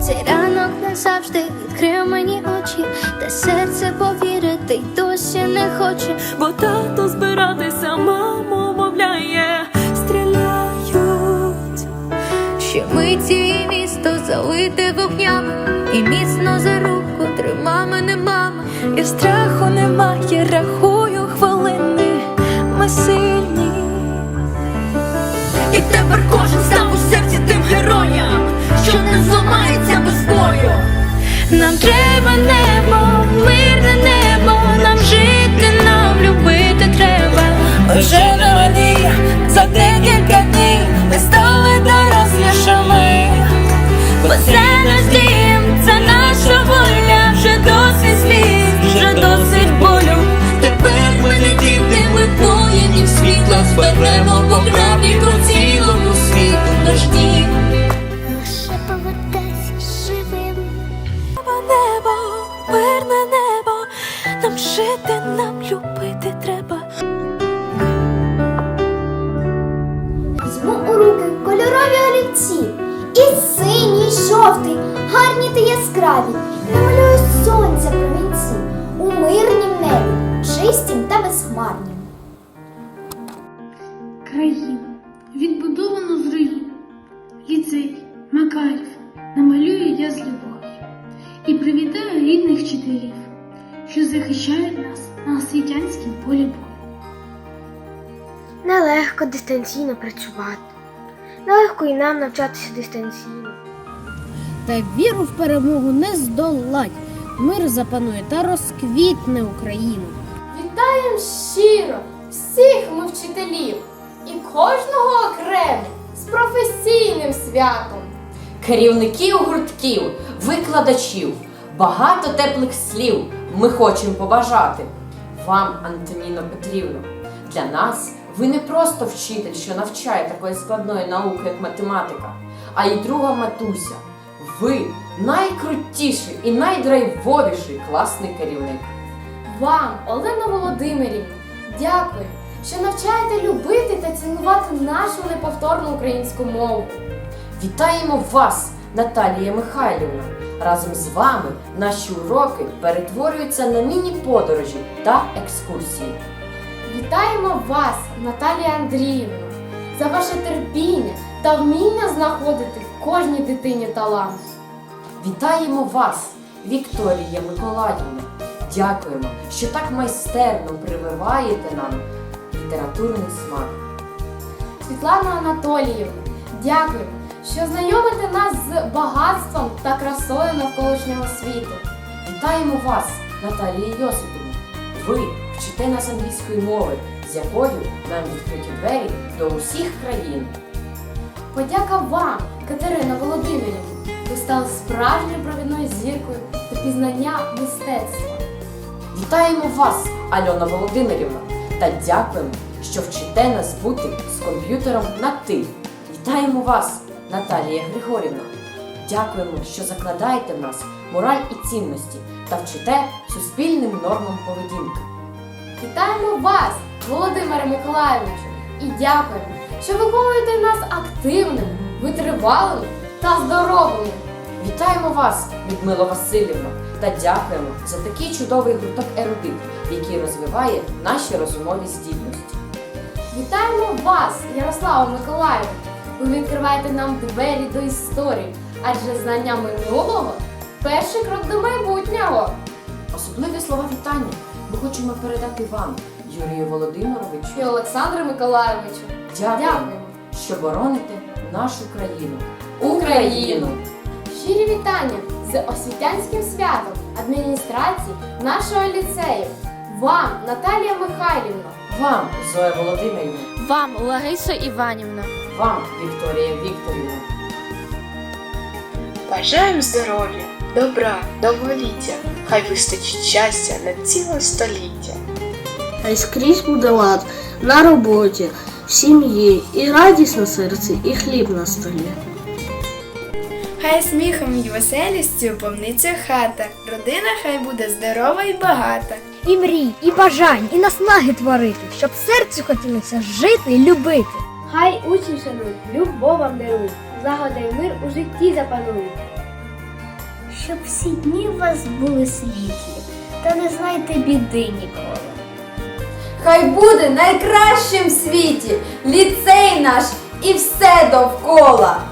Цей ранок назавжди відкрив мені очі, та серце повірити й досі не хоче. Бо тато збиратися, маму мовляє, стріляють. Ще миті і місто залите вогнями, і міцно за руку трима мене мама. І страху немає, рахую хвилини, ми сильні. І тепер кожен став у серці тим героям, що не зламається без бою. Нам треба Візьму у руки кольорові олівці. І синій, і жовтий, гарні та яскраві. Намалюю сонця промінці у мирнім небі, чистім та безхмарнім. Країну, відбудовану з руїн, ліцей, Макарів, намалюю я з любов'ю і привітаю рідних вчителів, що захищають нас на освітянському полі бою. Нелегко дистанційно працювати. Нелегко і нам навчатися дистанційно. Та віру в перемогу не здолать. Мир запанує та розквітне Україну. Вітаєм щиро всіх ми вчителів і кожного окремо з професійним святом. керівників гуртків, викладачів, багато теплих слів ми хочемо побажати. Вам, Антоніно Петрівно, для нас ви не просто вчитель, що навчає такої складної науки, як математика, а й друга матуся. Ви найкрутіший і найдрайвовіший класний керівник. Вам, Олена Володимирівна, дякую, що навчаєте любити та цінувати нашу неповторну українську мову. Вітаємо вас, Наталія Михайлівна! Разом з вами наші уроки перетворюються на міні-подорожі та екскурсії. Вітаємо вас, Наталія Андріївна, за ваше терпіння та вміння знаходити в кожній дитині талант. Вітаємо вас, Вікторія Миколаївна! Дякуємо, що так майстерно прививаєте нам літературний смак. Світлана Анатоліївна, дякую, що знайомите нас з багатством та красою навколишнього світу. Вітаємо вас, Наталія Йосипівна! Ви вчите нас англійської мови, з якою нам відкриті двері до усіх країн. Подяка вам, Катерина Володимирівна. Ви стали справжньою провідною зіркою та пізнання мистецтва. Вітаємо вас, Альона Володимирівна, та дякуємо, що вчите нас бути з комп'ютером на ти. Вітаємо вас, Наталія Григорівна. Дякуємо, що закладаєте в нас мораль і цінності та вчите суспільним нормам поведінки. Вітаємо вас, Володимире Миколайовичу, і дякуємо, що виховуєте нас активними, витривалими та здоровими. Вітаємо вас, Людмила Васильівна, та дякуємо за такий чудовий гурток ерудит, який розвиває наші розумові здібності. Вітаємо вас, Ярослава Миколаївна. Ви відкриваєте нам двері до історії, адже знання минулого перший крок до майбутнього. Особливі слова вітання ми хочемо передати вам, Юрію Володимировичу. І Олександру Миколайовичу. Дякуємо, Дякуємо. що бороните нашу країну. Україну! Щирі вітання з освітянським святом адміністрації нашого ліцею. Вам, Наталія Михайлівна. Вам, Зоя Володимирівна, Вам, Лариса Іванівна. вам, Вікторія Вікторівна. Бажаємо здоров'я, добра, довголіття, хай вистачить щастя на ціле століття. Хай скрізь буде лад на роботі, в сім'ї, і радість на серці, і хліб на столі. Хай сміхом і веселістю повниться хата, родина хай буде здорова і багата. І мрій, і бажань, і наснаги творити, щоб серцю хотілося жити і любити. Хай учні шанують, любов вам дарують, злагода й мир у житті запанують. Щоб всі дні у вас були світлі, та не знайте біди ніколи. Хай буде найкращим в світі ліцей наш і все довкола.